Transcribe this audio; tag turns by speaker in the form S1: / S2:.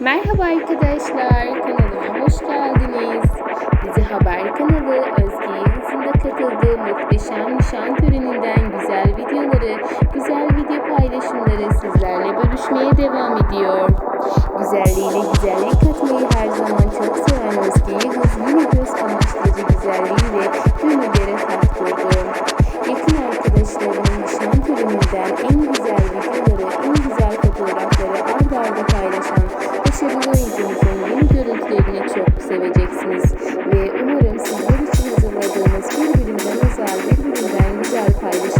S1: Merhaba arkadaşlar, kanalıma hoş geldiniz. Dizi Haber kanalı Özge Yıldız'ın katıldığı muhteşem nişan töreninden güzel videoları, güzel video paylaşımları sizlerle bölüşmeye devam ediyor. Güzelliğiyle güzellik katmayı her zaman çok seven Özge Yıldız seveceksiniz. Ve umarım sizler için hazırladığımız birbirinden özel, birbirinden güzel paylaşımlar